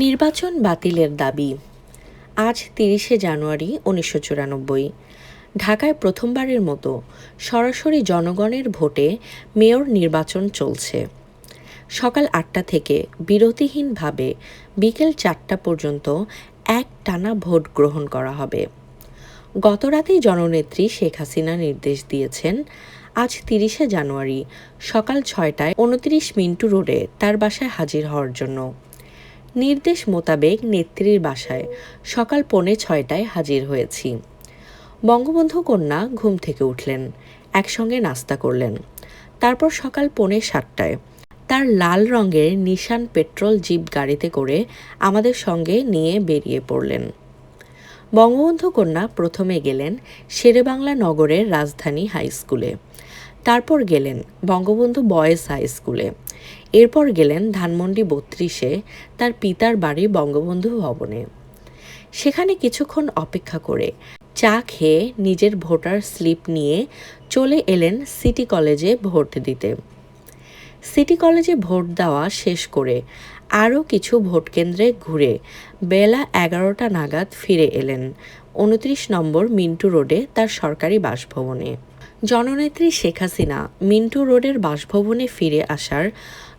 নির্বাচন বাতিলের দাবি। আজ তিরিশে জানুয়ারি উনিশশো চুরানব্বই। ঢাকায় প্রথমবারের মতো সরাসরি জনগণের ভোটে মেয়র নির্বাচন চলছে। সকাল আটটা থেকে বিরতিহীনভাবে বিকেল চারটা পর্যন্ত এক টানা ভোট গ্রহণ করা হবে। গতরাতেই জননেত্রী শেখ হাসিনা নির্দেশ দিয়েছেন, আজ তিরিশে জানুয়ারি সকাল ছয়টায় উনত্রিশ মিন্টু রোডে তার বাসায় হাজির হওয়ার জন্য। নির্দেশ মোতাবেক নেত্রীর বাসায় সকাল পৌনে ছয়টায় হাজির হয়েছি। বঙ্গবন্ধু কন্যা ঘুম থেকে উঠলেন, একসঙ্গে নাস্তা করলেন। তারপর সকাল পৌনে সাতটায় তার লাল রঙের নিশান পেট্রোল জিপ গাড়িতে করে আমাদের সঙ্গে নিয়ে বেরিয়ে পড়লেন। বঙ্গবন্ধু কন্যা প্রথমে গেলেন শেরেবাংলা নগরের রাজধানী হাই স্কুলে। তারপর গেলেন বঙ্গবন্ধু বয়েজ হাই স্কুলে। এরপর গেলেন ধানমন্ডি বত্রিশে তার পিতার বাড়ি বঙ্গবন্ধু ভবনে। সেখানে কিছুক্ষণ অপেক্ষা করে চা খেয়ে নিজের ভোটার স্লিপ নিয়ে চলে এলেন সিটি কলেজে ভোট দিতে। সিটি কলেজে ভোট দেওয়া শেষ করে আরও কিছু ভোট কেন্দ্রে ঘুরে বেলা এগারোটা নাগাদ ফিরে এলেন উনত্রিশ নম্বর মিন্টু রোডে তার সরকারি বাসভবনে। জননেত্রী শেখ হাসিনা মিন্টু রোডের বাসভবনে ফিরে আসার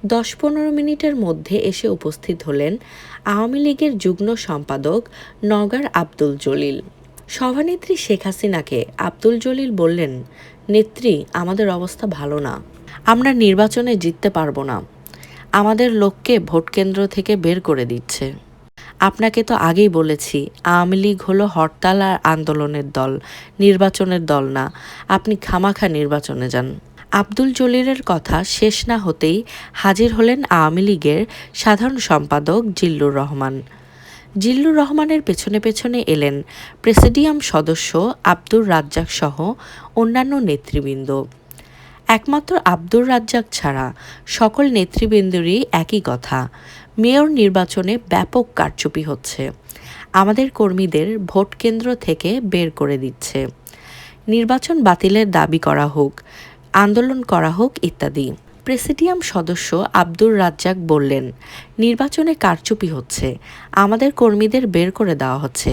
দশ পনেরো মিনিটের মধ্যে এসে উপস্থিত হলেন আওয়ামী লীগের যুগ্ম সম্পাদক নগার আব্দুল জলিল। সভানেত্রী শেখ হাসিনাকে আব্দুল জলিল বললেন, নেত্রী, আমাদের অবস্থা ভালো না। আমরা নির্বাচনে জিততে পারব না। আমাদের লোককে ভোট কেন্দ্র থেকে বের করে দিচ্ছে। আপনাকে তো আগেই বলেছি, আওয়ামী লীগ হলো হরতাল আর আন্দোলনের দল, নির্বাচনের দল না। আপনি খামাখা নির্বাচনে যান। আব্দুল জলিলের কথা শেষ না হতেই হাজির হলেন আওয়ামী লীগের সাধারণ সম্পাদক জিল্লুর রহমান। জিল্লুর রহমানের পেছনে পেছনে এলেন প্রেসিডিয়াম সদস্য আব্দুর রাজ্জাক সহ অন্যান্য নেতৃবৃন্দ। একমাত্র আব্দুর রাজ্জাক ছাড়া সকল নেতৃবৃন্দরই একই কথা, মেয়র নির্বাচনে ব্যাপক কারচুপি হচ্ছে। আমাদের কর্মীদের ভোট কেন্দ্র থেকে বের করে দিচ্ছে। নির্বাচন বাতিলের দাবি করা হোক আন্দোলন করা হোক ইত্যাদি। প্রেসিডিয়াম সদস্য আব্দুর রাজ্জাক বললেন, নির্বাচনে কারচুপি হচ্ছে। আমাদের কর্মীদের বের করে দেওয়া হচ্ছে।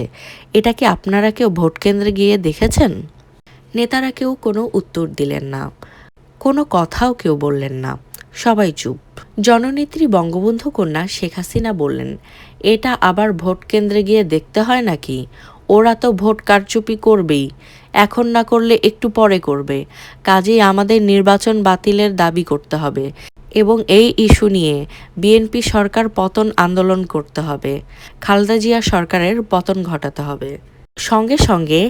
এটা কি আপনারা কেউ ভোট কেন্দ্রে গিয়ে দেখেছেন? নেতারা কেউ কোনো উত্তর দিলেন না। কোনো কথাও কেউ বললেন না। সবাই চুপ। জননেত্রী বঙ্গবন্ধু কন্যা শেখ হাসিনা বললেন, এটা আবার ভোট কেন্দ্রে গিয়ে দেখতে হয় নাকি? ওরা তো ভোট কারচুপি করবেই। এখন না করলে একটু পরে করবে। কাজেই আমাদের নির্বাচন বাতিলের দাবি করতে হবে এবং এই ইস্যু নিয়ে বিএনপি সরকার পতন আন্দোলন করতে হবে। খালেদা জিয়া সরকারের পতন ঘটাতে হবে। সঙ্গে সঙ্গে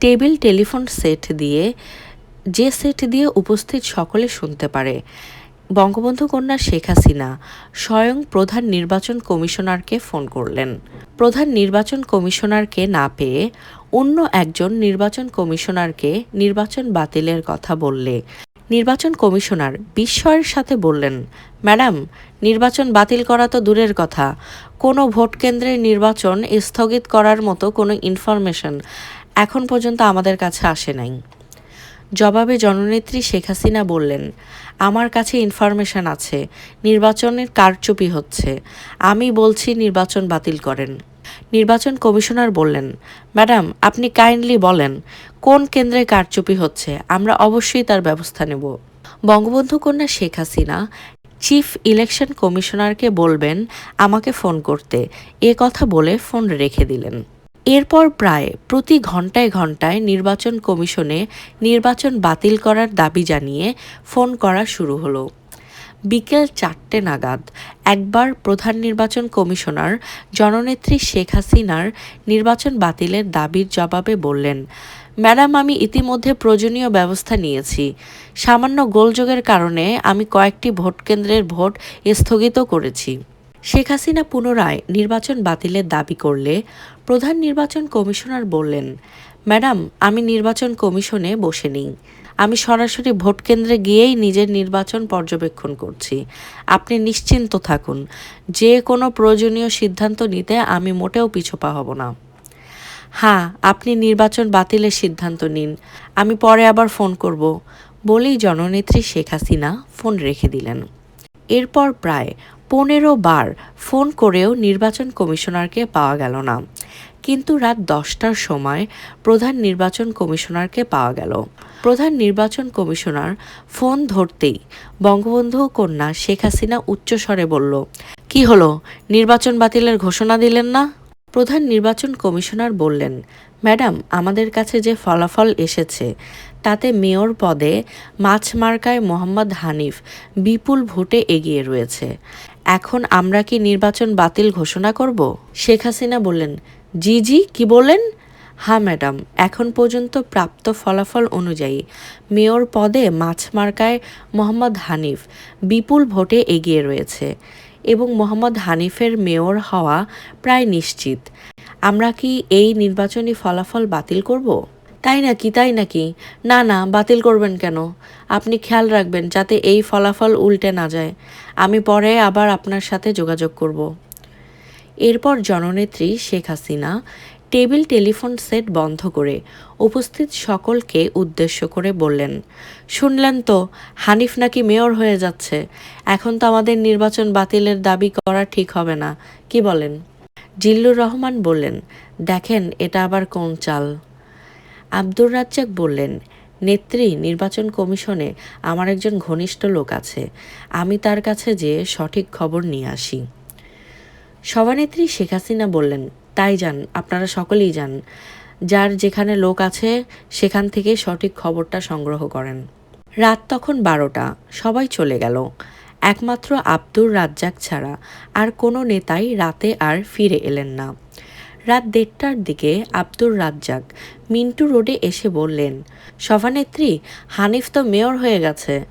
টেবিল টেলিফোন সেট দিয়ে, যে সেট দিয়ে উপস্থিত সকলে শুনতে পারে। বঙ্গবন্ধু কন্যা শেখ হাসিনা স্বয়ং প্রধান নির্বাচন কমিশনারকে ফোন করলেন। প্রধান নির্বাচন কমিশনারকে না পেয়ে অন্য একজন নির্বাচন কমিশনারকে নির্বাচন বাতিলের কথা বললে। নির্বাচন কমিশনার বিস্ময়ের সাথে বললেন, ম্যাডাম, নির্বাচন বাতিল করা তো দূরের কথা। কোনো ভোট কেন্দ্রের নির্বাচন স্থগিত করার মতো কোনো ইনফরমেশন এখন পর্যন্ত আমাদের কাছে আসে নাই। জবাবে জননেত্রী শেখ হাসিনা বললেন, আমার কাছে ইনফরমেশন আছে, নির্বাচনের কারচুপি হচ্ছে। আমি বলছি নির্বাচন বাতিল করেন। নির্বাচন কমিশনার বললেন, ম্যাডাম, আপনি কাইন্ডলি বলেন, কোন কেন্দ্রে কারচুপি হচ্ছে? আমরা অবশ্যই তার ব্যবস্থা নেব। বঙ্গবন্ধু কন্যা শেখ হাসিনা চিফ ইলেকশন কমিশনারকে বলবেন, আমাকে ফোন করতে। এ কথা বলে ফোন রেখে দিলেন। এরপর প্রায় প্রতি ঘন্টায় ঘন্টায় নির্বাচন কমিশনে নির্বাচন বাতিল করার দাবি জানিয়ে ফোন করা শুরু হলো। বিকেল চারটে নাগাদ একবার প্রধান নির্বাচন কমিশনার জননেত্রী শেখ হাসিনার নির্বাচন বাতিলের দাবির জবাবে বললেন, ম্যাডাম, আমি ইতিমধ্যে প্রয়োজনীয় ব্যবস্থা নিয়েছি। সামান্য গোলযোগের কারণে আমি কয়েকটি ভোট কেন্দ্রের ভোট স্থগিত করেছি। শেখ হাসিনা পুনরায় নির্বাচন বাতিলের দাবি করলে প্রধান নির্বাচন কমিশনার বললেন, ম্যাডাম, আমি নির্বাচন কমিশনে বসে নেই। আমি সরাসরি ভোট কেন্দ্রে গিয়েই নিজের নির্বাচন পর্যবেক্ষণ করছি। আপনি নিশ্চিন্ত থাকুন, যে কোনো প্রয়োজনীয় সিদ্ধান্ত নিতে আমি মোটেও পিছপা হব না। হ্যাঁ আপনি নির্বাচন বাতিলের সিদ্ধান্ত নিন। আমি পরে আবার ফোন করব। বলেই জননেত্রী শেখ হাসিনা ফোন রেখে দিলেন। এরপর প্রায় পনেরো বার ফোন করেও নির্বাচন কমিশনারকে পাওয়া গেল না। কিন্তু রাত দশটার সময় প্রধান নির্বাচন কমিশনারকে পাওয়া গেল। প্রধান নির্বাচন কমিশনার ফোন ধরতেই বঙ্গবন্ধু কন্যা শেখ হাসিনা উচ্চস্বরে বলল, কি হলো? নির্বাচন বাতিলের ঘোষণা দিলেন না? প্রধান নির্বাচন কমিশনার বললেন, ম্যাডাম, আমাদের কাছে যে ফলাফল এসেছে, তাতে মেয়র পদে মাছ মার্কায় মোহাম্মদ হানিফ বিপুল ভোটে এগিয়ে রয়েছে। এখন আমরা কি নির্বাচন বাতিল ঘোষণা করব? শেখ হাসিনা বললেন জি জি, কি বলেন হ্যাঁ ম্যাডাম, এখন পর্যন্ত প্রাপ্ত ফলাফল অনুযায়ী মেয়র পদে মাছ মার্কায় মোহাম্মদ হানিফ বিপুল ভোটে এগিয়ে রয়েছে এবং মোহাম্মদ হানিফের মেয়র হওয়া প্রায় নিশ্চিত। আমরা কি এই নির্বাচনী ফলাফল বাতিল করব? তাই নাকি তাই নাকি? না না, বাতিল করবেন কেন? আপনি খেয়াল রাখবেন যাতে এই ফলাফল উল্টে না যায়। আমি পরে আবার আপনার সাথে যোগাযোগ করব। এরপর জননেত্রী Sheikh Hasina table telephone set বন্ধ করে উপস্থিত সকলকে উদ্দেশ্য করে বললেন, শুনলেন তো, হানিফ নাকি মেয়র হয়ে যাচ্ছে। এখন তো আমাদের নির্বাচন বাতিলের দাবি করা ঠিক হবে না। কি বলেন? জিল্লুর রহমান বললেন, দেখেন, এটা আবার কোন চাল? আব্দুর রাজ্জাক বললেন, নেত্রী, নির্বাচন কমিশনে আমার একজন ঘনিষ্ঠ লোক আছে। আমি তার কাছে যেয়ে সঠিক খবর নিয়ে আসি। সভানেত্রী শেখ হাসিনা বললেন, তাই যান, আপনারা সকলেই যান। যার যেখানে লোক আছে, সেখান থেকে সঠিক খবরটা সংগ্রহ করেন। রাত তখন বারোটা, সবাই চলে গেল। একমাত্র আব্দুর রাজ্জাক ছাড়া আর কোনো নেতাই রাতে আর ফিরে এলেন না। রাত দেড়টার দিকে আব্দুর রাজ্জাক মিন্টু রোডে এসে বললেন, সভানেত্রী, হানিফ তো মেয়র হয়ে গেছে।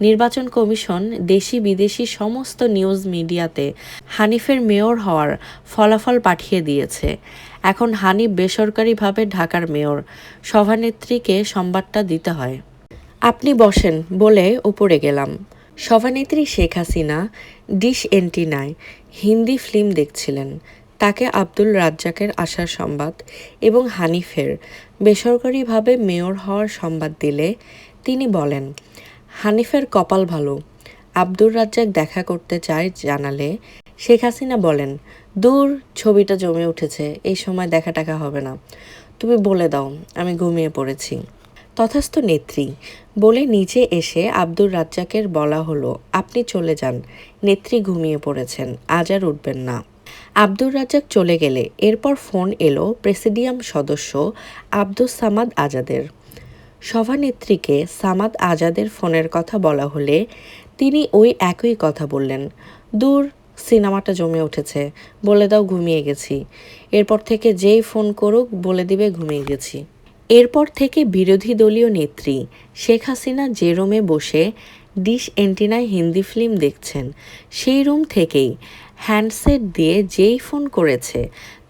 নির্বাচন কমিশন দেশি বিদেশি সমস্ত নিউজ মিডিয়াতে হানিফের মেয়র হওয়ার ফলাফল পাঠিয়ে দিয়েছে। এখন হানিফ বেসরকারিভাবে ঢাকার মেয়র। সভানেত্রীকে সংবাদটা দিতে হয়। আপনি বসেন বলে উপরে গেলাম। সভানেত্রী শেখ হাসিনা, ডিশ এন্টিনায় হিন্দি ফিল্ম দেখছিলেন। তাকে আব্দুল রাজ্জাকের আসার সংবাদ এবং হানিফের বেসরকারিভাবে মেয়র হওয়ার সংবাদ দিলে তিনি বলেন হানিফের কপাল ভালো। আব্দুর রাজ্জাক দেখা করতে চায় জানালে শেখ হাসিনা বলেন, দূর, ছবিটা জমে উঠেছে, এই সময় দেখা টাকা হবে না। তুমি বলে দাও, আমি ঘুমিয়ে পড়েছি। তথাস্থ নেত্রী বলে নিচে এসে আব্দুর রাজ্জাকের বলা হলো, আপনি চলে যান, নেত্রী ঘুমিয়ে পড়েছেন, আজ আর উঠবেন না। আব্দুর রাজ্জাক চলে গেলে, এরপর ফোন এলো প্রেসিডিয়াম সদস্য আব্দুস সামাদ আজাদের। সভানেত্রীকে সামাদ আজাদের ফোনের কথা বলা হলে তিনি ওই একই কথা বললেন। দূর, সিনেমাটা জমে উঠেছে, বলে দাও ঘুমিয়ে গেছি। এরপর থেকে যেই ফোন করুক, বলে দিবে ঘুমিয়ে গেছি। এরপর থেকে বিরোধী দলীয় নেত্রী শেখ হাসিনা যে রুমে বসে ডিশ এন্টিনায় হিন্দি ফিল্ম দেখছেন, সেই রুম থেকেই হ্যান্ডসেট দিয়ে যেই ফোন করেছে,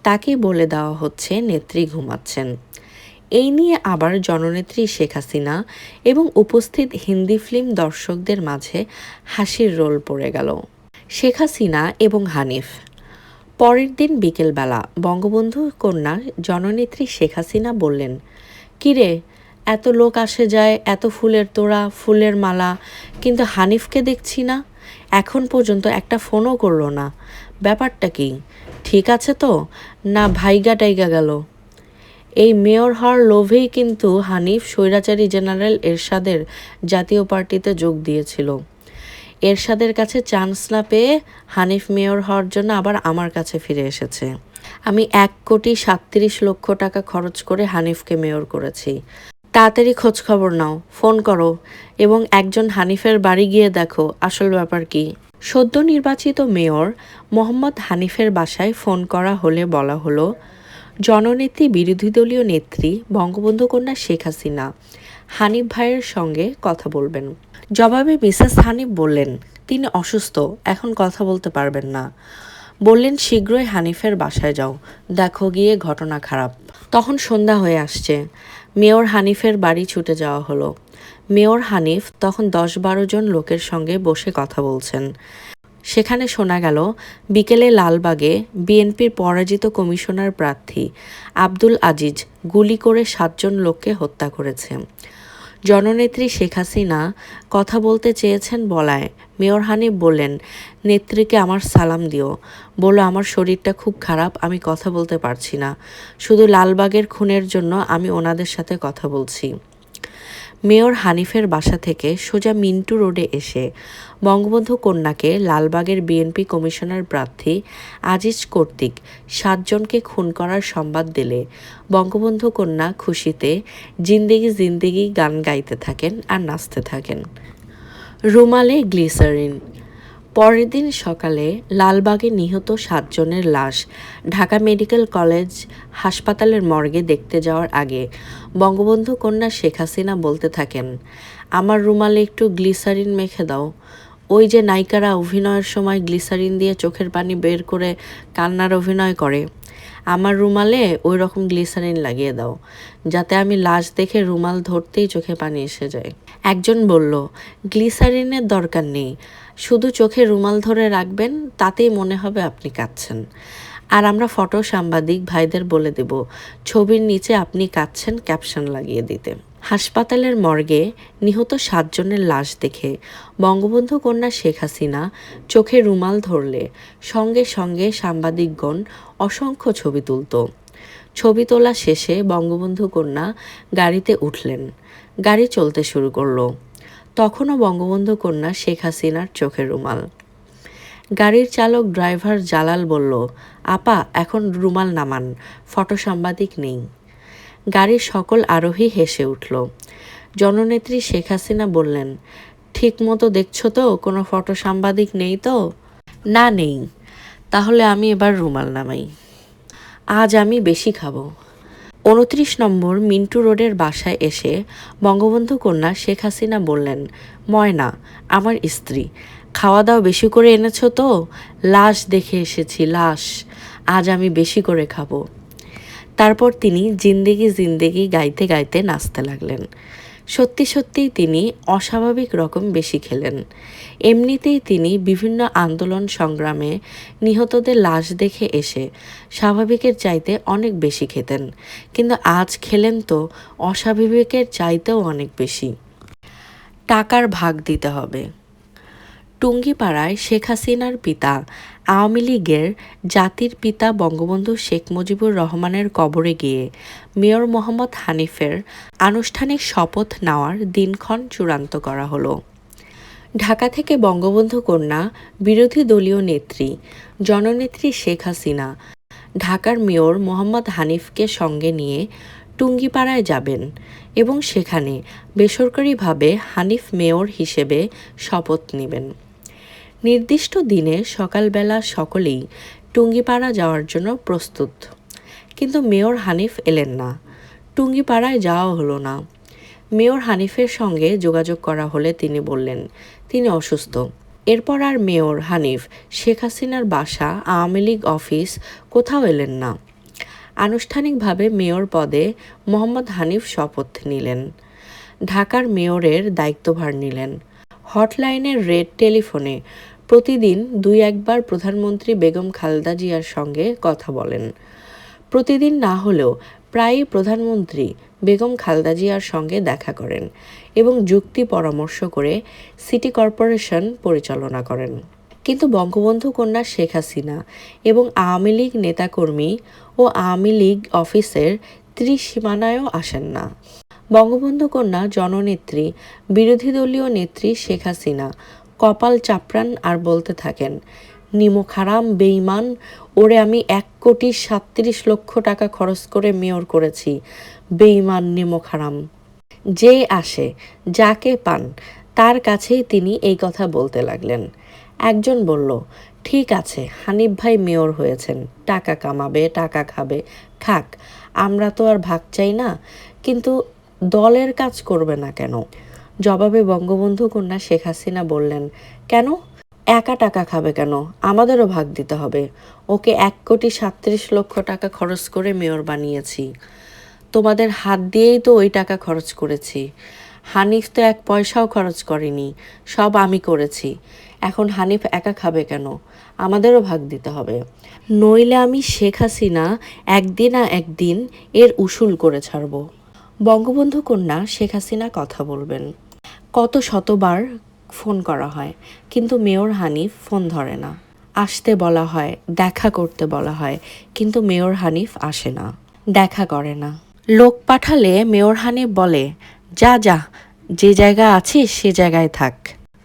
তাকে বলে দেওয়া হচ্ছে নেত্রী ঘুমাচ্ছেন। এই নিয়ে আবার জননেত্রী শেখ হাসিনা এবং উপস্থিত হিন্দি ফিল্ম দর্শকদের মাঝে হাসির রোল পড়ে গেল। শেখ হাসিনা এবং হানিফ। পরের দিন বিকেলবেলা বঙ্গবন্ধু কন্যা জননেত্রী শেখ হাসিনা বললেন, কিরে, এত লোক আসে যায়, এত ফুলের তোড়া, ফুলের মালা, কিন্তু হানিফকে দেখছি না। এখন পর্যন্ত একটা ফোনও করল না। ব্যাপারটা কি? ঠিক আছে তো? না ভাইগা টাইগা গেল। এই মেয়র হওয়ার লোভেই কিন্তু হানিফ স্বৈরাচারী জেনারেল এরশাদের জাতীয় পার্টিতে যোগ দিয়েছিল। এরশাদের কাছে চান্স না পেয়ে হানিফ মেয়র হওয়ার জন্য আবার আমার কাছে ফিরে এসেছে। আমি এক কোটি সাতত্রিশ লক্ষ টাকা খরচ করে হানিফকে মেয়র করেছি। তাড়াতাড়ি খোঁজ খবর নাও, ফোন করো এবং একজন হানিফের বাড়ি গিয়ে দেখো, আসল ব্যাপার কি? সদ্য নির্বাচিত মেয়র মোহাম্মদ হানিফের বাসায় ফোন করা হলে বলা হলো জননেত্রী, বিরোধী দলীয় নেত্রী বঙ্গবন্ধু কন্যা শেখ হাসিনা হানিফ ভাইয়ের সঙ্গে কথা বলবেন। জবাবে মিসেস হানিফ বললেন, তিনি অসুস্থ, এখন কথা বলতে পারবেন না। বললেন, শীঘ্রই হানিফের বাসায় যাও, দেখো গিয়ে ঘটনা খারাপ। তখন সন্ধ্যা হয়ে আসছে। মেয়র হানিফের বাড়ি ছুটে যাওয়া হলো। মেয়র হানিফ তখন দশ বারো জন লোকের সঙ্গে বসে কথা বলছেন। সেখানে শোনা গেল, বিকেলে লালবাগে বিএনপির পরাজিত কমিশনার প্রার্থী আব্দুল আজিজ গুলি করে সাতজন লোককে হত্যা করেছে। জননেত্রী শেখ হাসিনা কথা বলতে চেয়েছেন বলায় মেয়র হানিফ বললেন, নেত্রীকে আমার সালাম দিও। বলল আমার শরীরটা খুব খারাপ, আমি কথা বলতে পারছি না। শুধু লালবাগের খুনের জন্য আমি ওনাদের সাথে কথা বলছি। মেয়র হানিফের বাসা থেকে সোজা মিন্টু রোডে এসে বঙ্গবন্ধু কন্যাকে লালবাগের বিএনপি কমিশনার প্রার্থী আজিজ কর্তৃক সাতজনকে খুন করার সংবাদ দিলে বঙ্গবন্ধু কন্যা খুশিতে জিন্দেগি জিন্দেগি গান গাইতে থাকেন আর নাচতে থাকেন। রুমালে গ্লিসারিন পরের দিন সকালে লালবাগে নিহত সাতজনের লাশ ঢাকা মেডিকেল কলেজ হাসপাতালের মর্গে দেখতে যাওয়ার আগে বঙ্গবন্ধু কন্যা শেখ হাসিনা বলতে থাকেন, আমার রুমালে একটু গ্লিসারিন মেখে দাও। ওই যে নায়িকারা অভিনয়ের সময় গ্লিসারিন দিয়ে চোখের পানি বের করে কান্নার অভিনয় করে, আমার রুমালে ওই রকম গ্লিসারিন লাগিয়ে দাও, যাতে আমি লাশ দেখে রুমাল ধরতেই চোখে পানি এসে যায়। একজন বলল, গ্লিসারিনের দরকার নেই শুধু চোখে রুমাল ধরে রাখবেন, তাতেই মনে হবে আপনি কাঁদছেন। আর আমরা ফটো সাংবাদিক ভাইদের বলে দেব, ছবির নিচে আপনি কাঁদছেন ক্যাপশন লাগিয়ে দিতে। হাসপাতালের মর্গে নিহত সাতজনের লাশ দেখে বঙ্গবন্ধু কন্যা শেখ হাসিনা চোখে রুমাল ধরলে সঙ্গে সঙ্গে সাংবাদিকগণ অসংখ্য ছবি তুলত। ছবি তোলা শেষে বঙ্গবন্ধু কন্যা গাড়িতে উঠলেন, গাড়ি চলতে শুরু করল। তখনও বঙ্গবন্ধু কন্যা শেখ হাসিনার চোখের রুমাল। গাড়ির চালক ড্রাইভার জালাল বলল, আপা, এখন রুমাল নামান, ফটো সাংবাদিক নেই। গাড়ির সকল আরোহী হেসে উঠল। জননেত্রী শেখ হাসিনা বললেন ঠিক মতো দেখছ তো, কোনো ফটো সাংবাদিক নেই তো? না, নেই। তাহলে আমি এবার রুমাল নামাই। আজ আমি বেশি খাব। উনত্রিশ নম্বর মিন্টু রোডের বাসায় এসে বঙ্গবন্ধু কন্যা শেখ হাসিনা বললেন, ময়না, আমার স্ত্রী, খাওয়া দাওয়া বেশি করে এনেছো তো? লাশ দেখে এসেছি, লাশ। আজ আমি বেশি করে খাব। তারপর তিনি জিন্দেগি জিন্দেগি গাইতে গাইতে নাচতে লাগলেন। সত্যি সত্যিই তিনি অস্বাভাবিক রকম বেশি খেলেন। এমনিতেই তিনি বিভিন্ন আন্দোলন সংগ্রামে নিহতদের লাশ দেখে এসে স্বাভাবিকের চাইতে অনেক বেশি খেতেন। কিন্তু আজ খেলেন তো অস্বাভাবিকের চাইতেও অনেক বেশি। টাকার ভাগ দিতে হবে। টুঙ্গিপাড়ায় শেখ হাসিনার পিতা আওয়ামী লীগের জাতির পিতা বঙ্গবন্ধু শেখ মুজিবুর রহমানের কবরে গিয়ে মেয়র মোহাম্মদ হানিফের আনুষ্ঠানিক শপথ নেওয়ার দিনক্ষণ চূড়ান্ত করা হলো। ঢাকা থেকে বঙ্গবন্ধু কন্যা, বিরোধী দলীয় নেত্রী, জননেত্রী শেখ হাসিনা, ঢাকার মেয়র মোহাম্মদ হানিফকে সঙ্গে নিয়ে টুঙ্গিপাড়ায় যাবেন এবং সেখানে বেসরকারিভাবে হানিফ মেয়র হিসেবে শপথ নেবেন। নির্দিষ্ট দিনে সকালবেলা সকলেই টুঙ্গিপাড়া যাওয়ার জন্য প্রস্তুত। কিন্তু মেয়র হানিফ এলেন না। টুঙ্গিপাড়ায় যাওয়া হলো না। মেয়র হানিফের সঙ্গে যোগাযোগ করা হলে তিনি বললেন, তিনি অসুস্থ। এরপর আর মেয়র হানিফ, শেখ হাসিনার বাসা, আওয়ামী লীগ অফিস, কোথাও এলেন না। আনুষ্ঠানিকভাবে মেয়র পদে মোহাম্মদ হানিফ শপথ নিলেন। ঢাকার মেয়রের দায়িত্বভার নিলেন। হটলাইনের রেড টেলিফোনে প্রতিদিন দুই একবার প্রধানমন্ত্রী বেগম খালেদা জিয়ার সঙ্গে কথা বলেন। প্রতিদিন না হলেও প্রায়ই প্রধানমন্ত্রী বেগম খালেদা জিয়ার সঙ্গে দেখা করেন এবং যুক্তি পরামর্শ করে সিটি কর্পোরেশন পরিচালনা করেন। কিন্তু বঙ্গবন্ধু কন্যা শেখ হাসিনা এবং আওয়ামী লীগ নেতাকর্মী ও আওয়ামী লীগ অফিসের ত্রিসীমানায়ও আসেন না। বঙ্গবন্ধু কন্যা জননেত্রী, বিরোধী দলীয় নেত্রী শেখ হাসিনা কপাল চাপড়ান আর বলতে থাকেন নিমখারাম বেইমান ওরে আমি এক কোটি সাত্রিশ লক্ষ টাকা খরচ করে মেয়র করেছি বেইমান নিমখারাম যে আসে, যাকে পান। তার কাছেই তিনি এই কথা বলতে লাগলেন। একজন বলল, ঠিক আছে, হানিফ ভাই মেয়র হয়েছেন, টাকা কামাবে, টাকা খাবে, খাক, আমরা তো আর ভাগ চাই না, কিন্তু দলের কাজ করবে না কেন? জবাবে বঙ্গবন্ধু কন্যা শেখ হাসিনা বললেন, কেন? একা টাকা খাবে কেন? আমাদেরও ভাগ দিতে হবে। ওকে এক কোটি সাত্রিশ লক্ষ টাকা খরচ করে মেয়র বানিয়েছি। তোমাদের হাত দিয়েই তো ওই টাকা খরচ করেছি। হানিফ তো এক পয়সাও খরচ করেনি। সব আমি করেছি। এখন হানিফ একা খাবে কেন? আমাদেরও ভাগ দিতে হবে। নইলে আমি শেখ হাসিনা একদিন না একদিন এর উসুল করে ছাড়ব। বঙ্গবন্ধু কন্যা শেখ হাসিনা কথা বলবেন। কত শতবার ফোন করা হয়, কিন্তু মেয়র হানিফ ফোন ধরে না। আসতে বলা হয়, দেখা করতে বলা হয়, কিন্তু মেয়র হানিফ আসে না, দেখা করে না। লোক পাঠালে মেয়র হানিফ বলে, যা যা, যে জায়গা আছিস সে জায়গায় থাক।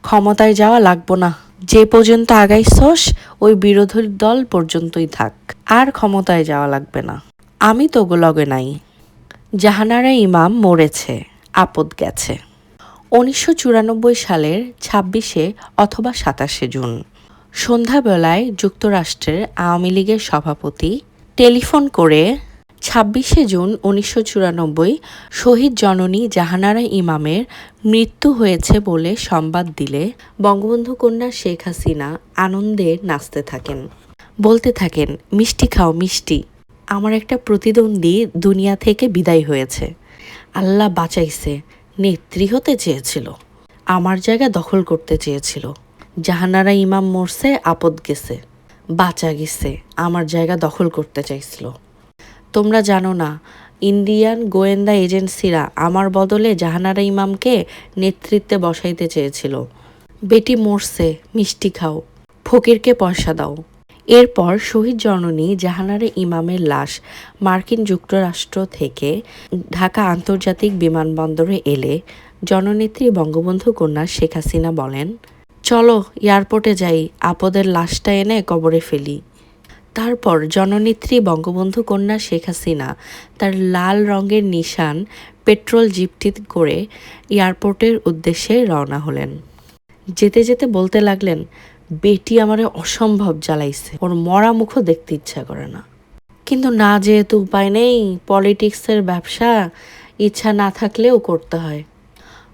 ক্ষমতায় যাওয়া লাগবো না। যে পর্যন্ত আগাইছস, ওই বিরোধী দল পর্যন্তই থাক। আর ক্ষমতায় যাওয়া লাগবে না। আমি তো লগে নাই। জাহানারা ইমাম মরেছে, আপদ গেছে। উনিশশো চুরানব্বই সালের ছাব্বিশে অথবা সাতাশে জুন। সন্ধ্যাবেলায় যুক্তরাষ্ট্রের আওয়ামী লীগের সভাপতি টেলিফোন করে ছাব্বিশে জুন উনিশশো চুরানব্বই শহীদ জননী জাহানারা ইমামের মৃত্যু হয়েছে বলে সংবাদ দিলে বঙ্গবন্ধু কন্যা শেখ হাসিনা আনন্দে নাচতে থাকেন। বলতে থাকেন, মিষ্টি খাও, মিষ্টি। আমার একটা প্রতিদ্বন্দ্বী দুনিয়া থেকে বিদায় হয়েছে। আল্লাহ বাঁচাইছে, নেত্রী হতে চেয়েছিল, আমার জায়গা দখল করতে চেয়েছিল। জাহানারা ইমাম মরছে, আপদ গেছে, বাঁচা গেছে, আমার জায়গা দখল করতে চাইছিল। তোমরা জানো না, ইন্ডিয়ান গোয়েন্দা এজেন্সিরা আমার বদলে জাহানারা ইমামকে নেতৃত্বে বসাইতে চেয়েছিল। বেটি মরছে, মিষ্টি খাও, ফকিরকে পয়সা দাও এরপর শহীদ জননী জাহানারা ইমামের লাশ মার্কিন যুক্তরাষ্ট্র থেকে ঢাকা আন্তর্জাতিক বিমানবন্দরে এলে জননেত্রী বঙ্গবন্ধু কন্যা শেখ হাসিনা বলেন, চলো এয়ারপোর্টে যাই, আপদের লাশটা এনে কবরে ফেলি। তারপর জননেত্রী বঙ্গবন্ধু কন্যা শেখ হাসিনা তার লাল রঙের নিশান পেট্রোল জিপটি করে এয়ারপোর্টের উদ্দেশ্যে রওনা হলেন। যেতে যেতে বলতে লাগলেন বেটি আমারে অসম্ভব জ্বালাইছে। ওর মরা মুখও দেখতে ইচ্ছা করে না। কিন্তু না যেহেতু উপায় নেই, পলিটিক্সের ব্যবসা ইচ্ছা না থাকলেও করতে হয়।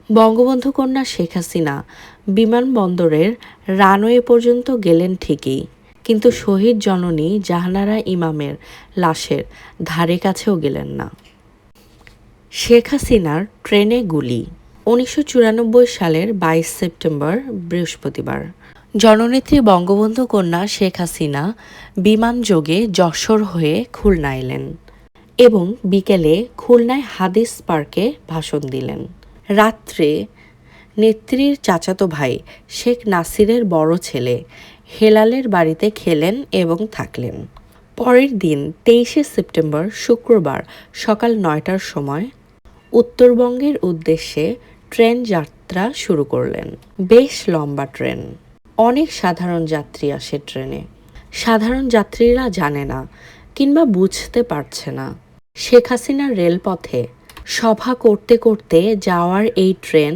বঙ্গবন্ধু কন্যা শেখ হাসিনা বিমানবন্দরের রানওয়ে পর্যন্ত গেলেন ঠিকই। কিন্তু শহীদ জননী জাহানারা ইমামের লাশের ধারে কাছেও গেলেন না। শেখ হাসিনার ট্রেনে গুলি। উনিশশো চুরানব্বই সালের বাইশ সেপ্টেম্বর বৃহস্পতিবার। জননেত্রী বঙ্গবন্ধু কন্যা শেখ হাসিনা বিমানযোগে যশোর হয়ে খুলনা এলেন এবং বিকেলে খুলনায় হাদিস পার্কে ভাষণ দিলেন। রাত্রে নেত্রীর চাচাতো ভাই শেখ নাসিরের বড় ছেলে হেলালের বাড়িতে খেলেন এবং থাকলেন। পরের দিন তেইশে সেপ্টেম্বর শুক্রবার সকাল নয়টার সময় উত্তরবঙ্গের উদ্দেশ্যে ট্রেন যাত্রা শুরু করলেন। বেশ লম্বা ট্রেন। অনেক সাধারণ যাত্রী আসে ট্রেনে। সাধারণ যাত্রীরা জানে না কিংবা বুঝতে পারছে না। শেখ হাসিনার রেলপথে সভা করতে করতে যাওয়ার এই ট্রেন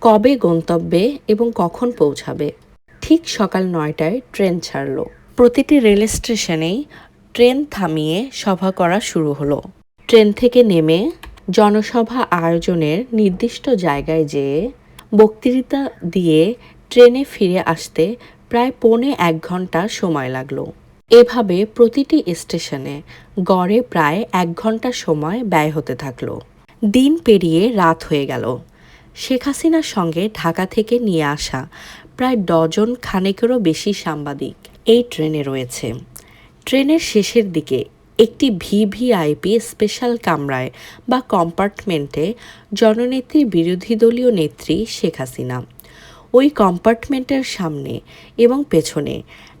কবে গন্তব্যে এবং কখন পৌঁছাবে? ঠিক সকাল নয়টায় ট্রেন ছাড়লো। প্রতিটি রেল স্টেশনেই ট্রেন থামিয়ে সভা করা শুরু হলো। ট্রেন থেকে নেমে জনসভা আয়োজনের নির্দিষ্ট জায়গায় যেয়ে বক্তৃতা দিয়ে ট্রেনে ফিরে আসতে প্রায় পৌনে এক ঘণ্টা সময় লাগল। এভাবে প্রতিটি স্টেশনে গড়ে প্রায় এক ঘণ্টা সময় ব্যয় হতে থাকল। দিন পেরিয়ে রাত হয়ে গেল। শেখ হাসিনার সঙ্গে ঢাকা থেকে নিয়ে আসা প্রায় ডজন খানেকেরও বেশি সাংবাদিক এই ট্রেনে রয়েছে। ট্রেনের শেষের দিকে একটি ভিভিআইপি স্পেশাল কামরায় বা কম্পার্টমেন্টে জননেত্রী বিরোধী দলীয় নেত্রী শেখ হাসিনা ওই কম্পার্টমেন্টের সামনে এবং পেছনে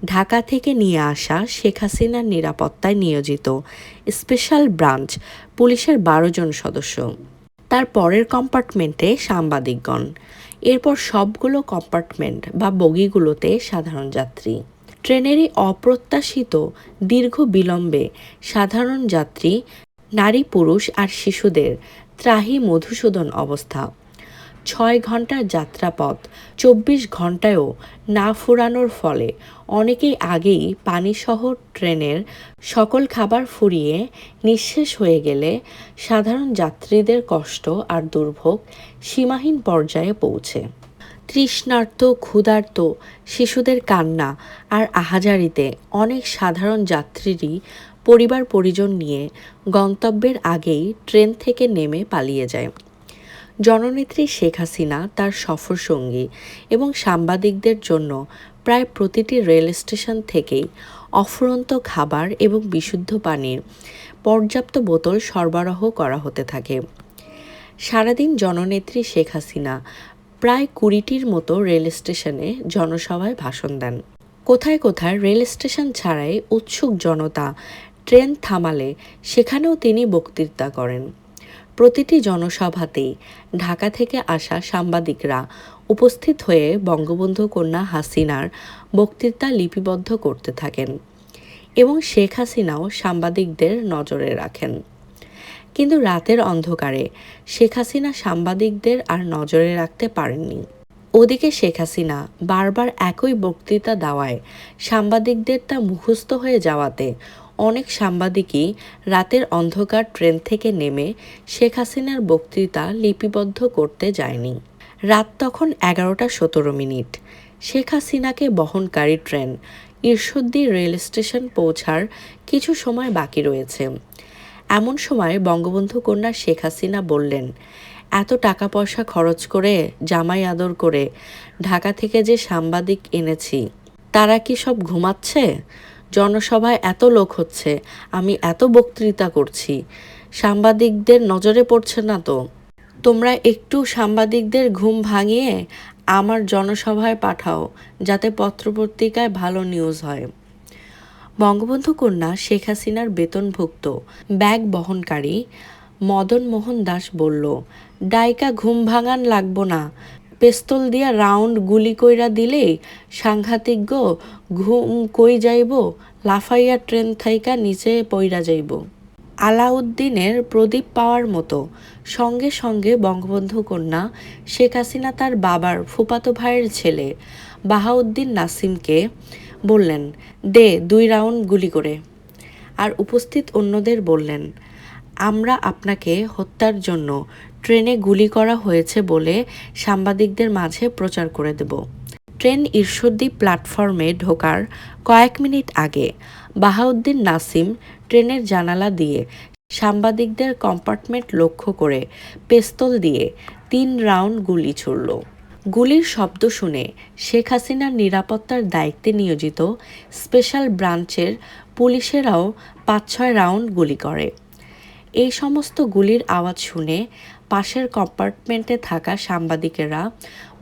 ঢাকা থেকে নিয়ে আসা শেখ হাসিনার নিরাপত্তায় নিয়োজিত স্পেশাল ব্রাঞ্চ পুলিশের বারো জন সদস্য। তার পরের কম্পার্টমেন্টে সাংবাদিকগণ। এরপর সবগুলো কম্পার্টমেন্ট বা বগিগুলোতে সাধারণ যাত্রী। ট্রেনেরই অপ্রত্যাশিত দীর্ঘ বিলম্বে সাধারণ যাত্রী, নারী পুরুষ আর শিশুদের ত্রাহি মধুসূদন অবস্থা। ছয় ঘণ্টার যাত্রাপথ, চব্বিশ ঘন্টায়ও না ফুরানোর ফলে অনেকেই আগেই পানিসহ ট্রেনের সকল খাবার ফুরিয়ে নিঃশেষ হয়ে গেলে সাধারণ যাত্রীদের কষ্ট আর দুর্ভোগ সীমাহীন পর্যায়ে পৌঁছে। তৃষ্ণার্ত, ক্ষুধার্ত শিশুদের কান্না আর আহাজারিতে অনেক সাধারণ যাত্রীরই পরিবার পরিজন নিয়ে গন্তব্যের আগেই ট্রেন থেকে নেমে পালিয়ে যায়। জননেত্রী শেখ হাসিনা তার সফর সঙ্গী এবং সাংবাদিকদের জন্য প্রায় প্রতিটি রেল স্টেশন থেকেই অফুরন্ত খাবার এবং বিশুদ্ধ পানির পর্যাপ্ত বোতল সরবরাহ করা হতে থাকে। সারাদিন জননেত্রী শেখ হাসিনা প্রায় কুড়িটির মতো রেল স্টেশনে জনসভায় ভাষণ দেন। কোথায় কোথায় রেল স্টেশন ছাড়াই উৎসুক জনতা ট্রেন থামালে সেখানেও তিনি বক্তৃতা করেন। প্রতিটি জনসভাতেই ঢাকা থেকে আসা সাংবাদিকরা উপস্থিত হয়ে বঙ্গবন্ধু কন্যা হাসিনার বক্তৃতা লিপিবদ্ধ করতে থাকেন এবং শেখ হাসিনাও সাংবাদিকদের নজরে রাখেন। কিন্তু রাতের অন্ধকারে শেখ হাসিনা সাংবাদিকদের আর নজরে রাখতে পারেননি। ওদিকে শেখ হাসিনা বারবার একই বক্তৃতা দেওয়ায় সাংবাদিকদের তা মুখস্থ হয়ে যাওয়াতে অনেক সাংবাদিকই রাতের অন্ধকার ট্রেন থেকে নেমে শেখ হাসিনার বক্তৃতা লিপিবদ্ধ করতে যায়নি। রাত তখন এগারোটা সতেরো মিনিট। শেখ হাসিনাকে বহনকারী ট্রেন ঈশ্বরদী রেল স্টেশন পৌঁছার কিছু সময় বাকি রয়েছে। এমন সময় বঙ্গবন্ধু কন্যা শেখ হাসিনা বললেন, এত টাকা পয়সা খরচ করে, জামাই আদর করে, ঢাকা থেকে যে সাংবাদিক এনেছি, তারা কি সব ঘুমাচ্ছে? জনসভায় এত লোক হচ্ছে, আমি এত বক্তৃতা করছি। সাংবাদিকদের নজরে পড়ছে না তো। তোমরা একটু সাংবাদিকদের ঘুম ভাঙিয়ে আমার জনসভায় পাঠাও, যাতে পত্রপত্রিকায় ভালো নিউজ হয়। বঙ্গবন্ধু কন্যা শেখ হাসিনার বেতনভুক্ত ব্যাগ বহনকারী মদন মোহন দাস বলল, ডাইকা ঘুম ভাঙান লাগবো না। পেস্তল দিয়া রাউন্ড গুলি কইরা দিলেই সাংঘাতিক ঘুম কই যাইব, লাফাইয়া ট্রেন থাইকা নিচে পইরা যাইব। আলাউদ্দিনের প্রদীপ পাওয়ার মতো সঙ্গে সঙ্গে বঙ্গবন্ধু কন্যা শেখ হাসিনা তার বাবার ফুপাতো ভাইয়ের ছেলে বাহাউদ্দিন নাসিমকে বললেন, দে দুই রাউন্ড গুলি করে। আর উপস্থিত অন্যদের বললেন, আমরা আপনাকে হত্যার জন্য ট্রেনে গুলি করা হয়েছে বলে সাংবাদিকদের মাঝে প্রচার করে দেব। ট্রেন ঈশ্বরদী প্ল্যাটফর্মে ঢোকার কয়েক মিনিট আগে বাহাউদ্দিন নাসিম ট্রেনের জানালা দিয়ে সাংবাদিকদের কম্পার্টমেন্ট লক্ষ্য করে পেস্তল দিয়ে তিন রাউন্ড গুলি ছুড়ল। গুলির শব্দ শুনে শেখ হাসিনার নিরাপত্তার দায়িত্বে নিয়োজিত স্পেশাল ব্রাঞ্চের পুলিশেরাও পাঁচ ছয় রাউন্ড গুলি করে। এই সমস্ত গুলির আওয়াজ শুনে পাশের কম্পার্টমেন্টে থাকা সাংবাদিকেরা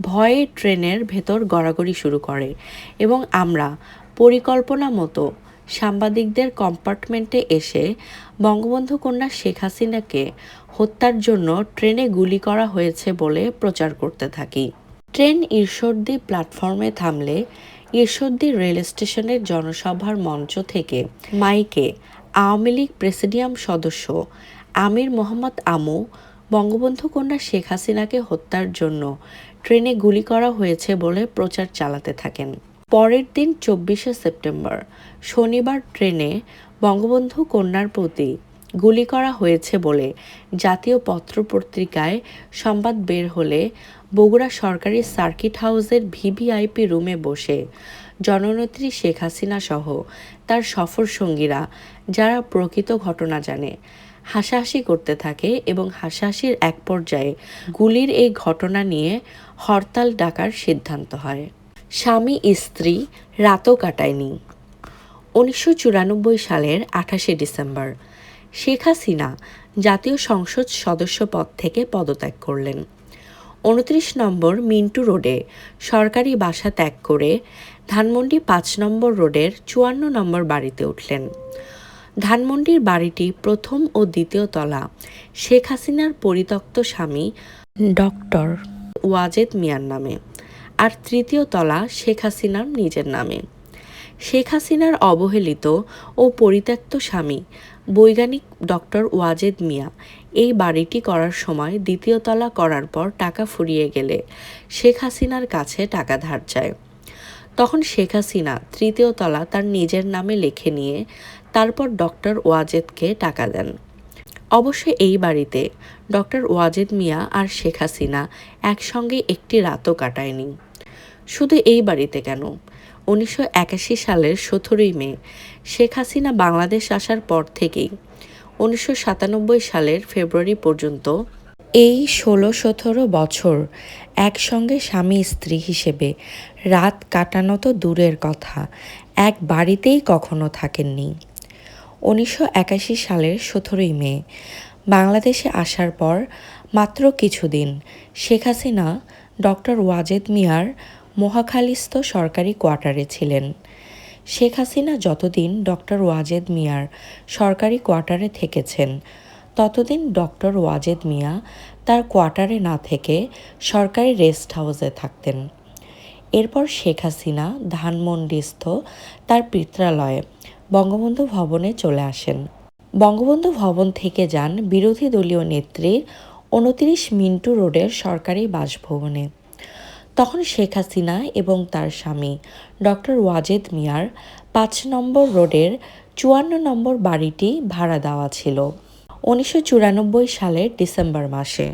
ভয়ে ট্রেনের ভেতর গড়াগড়ি শুরু করে এবং আমরা, পরিকল্পনা মতো, সাংবাদিকদের কম্পার্টমেন্টে এসে বঙ্গবন্ধু কন্যা শেখ হাসিনাকে হত্যার জন্য ট্রেনে গুলি করা হয়েছে বলে প্রচার করতে থাকি। ট্রেন ঈশ্বরদী প্ল্যাটফর্মে থামলে ঈশ্বরদী রেল স্টেশনের জনসভার মঞ্চ থেকে মাইকে আওয়ামী লীগ প্রেসিডিয়াম সদস্য আমির মোহাম্মদ আমু বঙ্গবন্ধু কন্যা শেখ হাসিনাকে হত্যার জন্য ট্রেনে গুলি করা হয়েছে বলে প্রচার চালাতে থাকেন। পরের দিন চব্বিশে সেপ্টেম্বর শনিবার ট্রেনে বঙ্গবন্ধু কন্যার প্রতি গুলি করা হয়েছে বলে জাতীয় পত্র পত্রিকায় সংবাদ বের হলে বগুড়া সরকারি সার্কিট হাউসের ভিভিআইপি রুমে বসে জননেত্রী শেখ হাসিনা সহ তার সফর সঙ্গীরা যারা প্রকৃত ঘটনা জানে হাসাহাসি করতে থাকে এবং হাসাহাসির এক পর্যায়ে গুলির এই ঘটনা নিয়ে হরতাল ডাকার সিদ্ধান্ত হয়। স্বামী, স্ত্রী রাতও কাটায়নি। উনিশশো চুরানব্বই সালের আঠাশে ডিসেম্বর, শেখ হাসিনা জাতীয় সংসদ সদস্য পদ থেকে পদত্যাগ করলেন। উনত্রিশ নম্বর মিন্টু রোডে সরকারি বাসা ত্যাগ করে ধানমন্ডি পাঁচ নম্বর রোডের চুয়ান্ন নম্বর বাড়িতে উঠলেন। ধানমন্ডির বাড়িটি প্রথম ও দ্বিতীয় তলা। শেখ হাসিনার পরিত্যক্ত স্বামী ডক্টর ওয়াজেদ মিয়ার নামে। আর তৃতীয় তলা শেখ হাসিনার নিজের নামে। শেখ হাসিনার অবহেলিত ও পরিত্যক্ত স্বামী বৈজ্ঞানিক ডক্টর ওয়াজেদ মিয়া এই বাড়িটি করার সময় দ্বিতীয় তলা করার পর টাকা ফুরিয়ে গেলে শেখ হাসিনার কাছে টাকা ধার চায়। তখন শেখ হাসিনা তৃতীয় তলা তার নিজের নামে লিখে নিয়ে তারপর ডক্টর ওয়াজেদকে টাকা দেন। অবশ্য এই বাড়িতে ডক্টর ওয়াজেদ মিয়া আর শেখ হাসিনা একসঙ্গে একটি রাতও কাটায়নি। শুধু এই বাড়িতে কেন? উনিশশো একাশি সালের সতেরোই মে, শেখ হাসিনা বাংলাদেশ আসার পর থেকেই উনিশশো সাতানব্বই সালের ফেব্রুয়ারি পর্যন্ত এই ষোলো সতেরো বছর একসঙ্গে স্বামী স্ত্রী হিসেবে রাত কাটানো তো দূরের কথা, এক বাড়িতেই কখনো থাকেননি। উনিশশো একাশি সালের সতেরোই মে। বাংলাদেশে আসার পর মাত্র কিছুদিন শেখ হাসিনা, ডক্টর ওয়াজেদ মিয়ার মহাখালীস্থ সরকারি কোয়ার্টারে ছিলেন। শেখ হাসিনা যতদিন ডক্টর ওয়াজেদ মিয়ার সরকারি কোয়ার্টারে থেকেছেন, ততদিন ডক্টর ওয়াজেদ মিয়া তার কোয়ার্টারে না থেকে সরকারি রেস্ট হাউসে থাকতেন। এরপর শেখ হাসিনা ধানমন্ডিস্থ তার পিত্রালয়ে বঙ্গবন্ধু ভবনে চলে আসেন। বঙ্গবন্ধু ভবন থেকে যান বিরোধী দলীয় নেত্রীর উনত্রিশ মিন্টু রোডের সরকারি বাসভবনে। তখন শেখ হাসিনা এবং তার স্বামী ডক্টর ওয়াজেদ মিয়ার পাঁচ নম্বর রোডের চুয়ান্ন নম্বর বাড়িটি ভাড়া দেওয়া ছিল উনিশশো চুরানব্বই সালের ডিসেম্বর মাসে।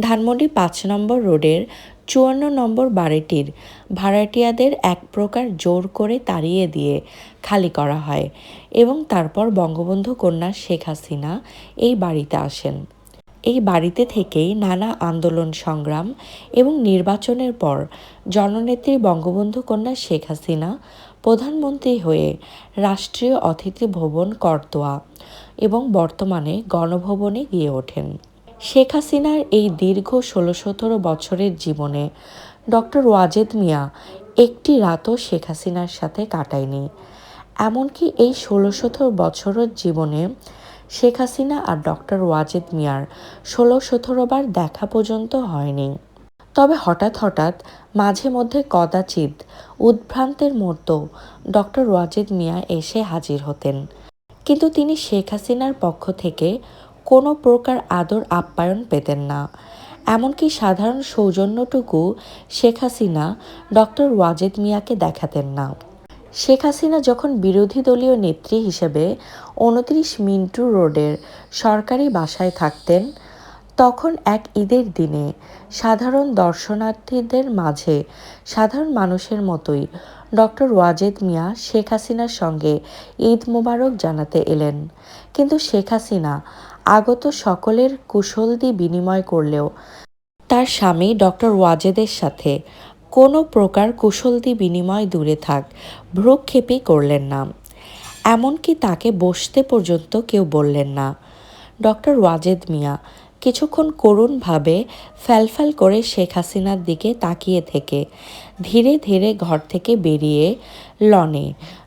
ধানমন্ডি পাঁচ নম্বর রোডের চুয়ান্ন নম্বর বাড়িটির ভাড়াটিয়াদের এক প্রকার জোর করে তাড়িয়ে দিয়ে খালি করা হয় এবং তারপর বঙ্গবন্ধু কন্যা শেখ হাসিনা এই বাড়িতে আসেন। এই বাড়িতে থেকেই নানা আন্দোলন, সংগ্রাম এবং নির্বাচনের পর জননেত্রী বঙ্গবন্ধু কন্যা শেখ হাসিনা প্রধানমন্ত্রী হয়ে রাষ্ট্রীয় অতিথি ভবন করতোয়া এবং বর্তমানে গণভবনে গিয়ে ওঠেন। শেখ হাসিনার এই দীর্ঘ ষোলো সতেরো বছরের জীবনে ডক্টর ওয়াজেদ মিয়া একটি রাতও শেখ হাসিনার সাথে কাটায়নি। এমনকি এই ষোলো সতেরো বছরের জীবনে শেখ হাসিনা আর ডক্টর ওয়াজেদ মিয়ার ষোলো সতেরো বার দেখা পর্যন্ত হয়নি। তবে হঠাৎ হঠাৎ মাঝে মধ্যে কদাচিৎ উদ্ভ্রান্তের মতো ডক্টর ওয়াজেদ মিয়া এসে হাজির হতেন। কিন্তু তিনি শেখ হাসিনার পক্ষ থেকে কোনো প্রকার আদর আপ্যায়ন পেতেন না। এমনকি সাধারণ সৌজন্যটুকু শেখ হাসিনা ডক্টর ওয়াজেদ মিয়াকে দেখাতেন না। শেখ হাসিনা যখন বিরোধী দলীয় নেত্রী হিসেবে উনত্রিশ মিন্টু রোডের সরকারি বাসায় থাকতেন, তখন এক ঈদের দিনে সাধারণ দর্শনার্থীদের মাঝে সাধারণ মানুষের মতোই ডক্টর ওয়াজেদ মিয়া শেখ হাসিনার সঙ্গে ঈদ মোবারক জানাতে এলেন। কিন্তু শেখ হাসিনা আগত সকলের কুশলদি বিনিময় করলেও তার স্বামী ডক্টর ওয়াজেদের সাথে কোনো প্রকার কুশলদি বিনিময় দূরে থাক, ভ্রুক্ষেপই করলেন না। এমনকি তাকে বসতে পর্যন্ত কেউ বললেন না। ডক্টর ওয়াজেদ মিয়া কিছুক্ষণ করুণভাবে ফ্যালফ্যাল করে শেখ হাসিনার দিকে তাকিয়ে থেকে ধীরে ধীরে ঘর থেকে বেরিয়ে লনে,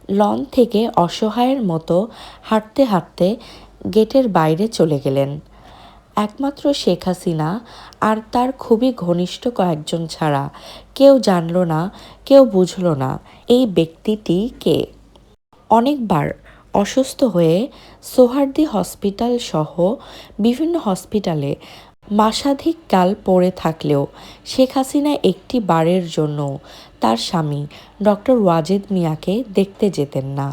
লন থেকে অসহায়ের মতো হাঁটতে হাঁটতে গেটের বাইরে চলে গেলেন। একমাত্র শেখ হাসিনা আর তার খুবই ঘনিষ্ঠ কয়েকজন ছাড়া। কেউ জানল না, কেউ বুঝল না এই ব্যক্তিটি কে। অনেকবার অসুস্থ হয়ে সোহার্দি হসপিটাল সহ বিভিন্ন হসপিটালে মাসাধিক কাল পড়ে থাকলেও শেখ হাসিনা একটি বারের জন্য তার স্বামী ডক্টর ওয়াজেদ মিয়াকে দেখতে যেতেন না।